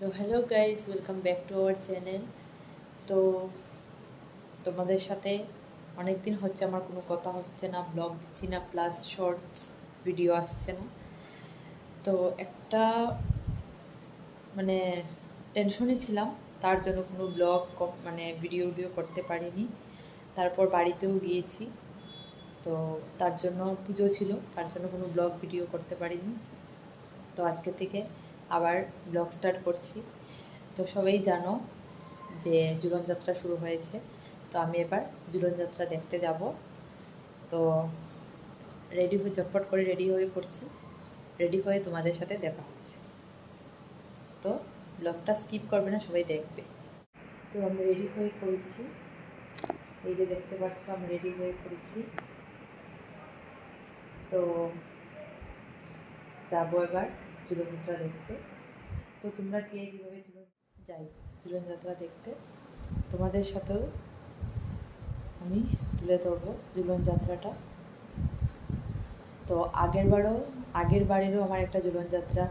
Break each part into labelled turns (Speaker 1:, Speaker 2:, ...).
Speaker 1: তো hello guys welcome back to our channel তো তোমাদের সাথে অনেক দিন হচ্ছে আমার কোনো কথা হচ্ছে না ব্লগ দিচ্ছি না প্লাস শর্টস ভিডিও আসছে না। তো একটা মানে টেনশনে ছিলাম, তার জন্য কোনো ব্লগ মানে ভিডিও ভিডিও করতে পারিনি। তারপর বাড়িতেও গিয়েছি, তো তার জন্য পুজো ছিল, তার জন্য কোনো ব্লগ ভিডিও করতে পারিনি। তো আজকে থেকে আবার ব্লগ স্টার্ট করছি। তো সবাই জানো যে ঝুলন যাত্রা শুরু হয়েছে। তো আমি এবার ঝুলন যাত্রা দেখতে যাব। তো রেডি হয়ে চটফট করে রেডি হয়ে পড়ছি। রেডি হয়ে তোমাদের সাথে দেখা হচ্ছে। তো ব্লগটা স্কিপ করবে না, সবাই দেখবে। তো আমি রেডি হয়ে পড়েছি। এই যে দেখতে পাচ্ছ, আমি রেডি হয়ে পড়েছি। তো যাব এবার। ঝুলনযাত্রা দেখতে। তো তোমরা কে কীভাবে ঝুলন যাই ঝুলনযাত্রা দেখতে। তোমাদের সাথেও আমি তুলে ধরবো ঝুলনযাত্রাটা তো আগের বারও, আগের বারেরও আমার একটা ঝুলনযাত্রা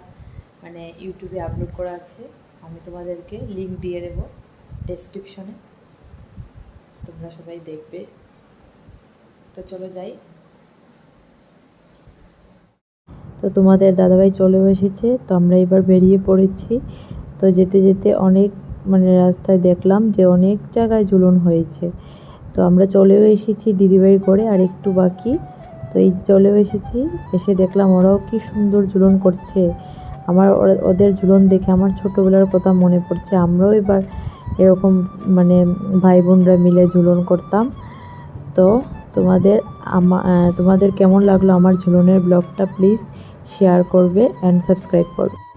Speaker 1: মানে ইউটিউবে আপলোড করা আছে। আমি তোমাদেরকে লিংক দিয়ে দেবো ডেসক্রিপশনে তোমরা সবাই দেখবে। তো চলো যাই। তো তোমাদের দাদাভাই চলেও এসেছে, তো আমরা এবার বেরিয়ে পড়েছি। তো যেতে যেতে অনেক মানে রাস্তায় দেখলাম যে অনেক জায়গায় ঝুলন হয়েছে। তো আমরা চলেও এসেছি দিদিবাড়ি করে আর একটু বাকি। তো এই যে চলেও এসেছি, এসে দেখলাম ওরাও কি সুন্দর ঝুলন করছে। আমার ওদের ঝুলন দেখে আমার ছোটোবেলার কথা মনে পড়ছে। আমরাও এবার এরকম মানে ভাই বোনরা মিলে ঝুলন করতাম। তো তোমাদের তোমাদের কেমন লাগল আমার ঝুলনের ব্লগটা প্লিজ শেয়ার করবে অ্যান্ড সাবস্ক্রাইব করবে।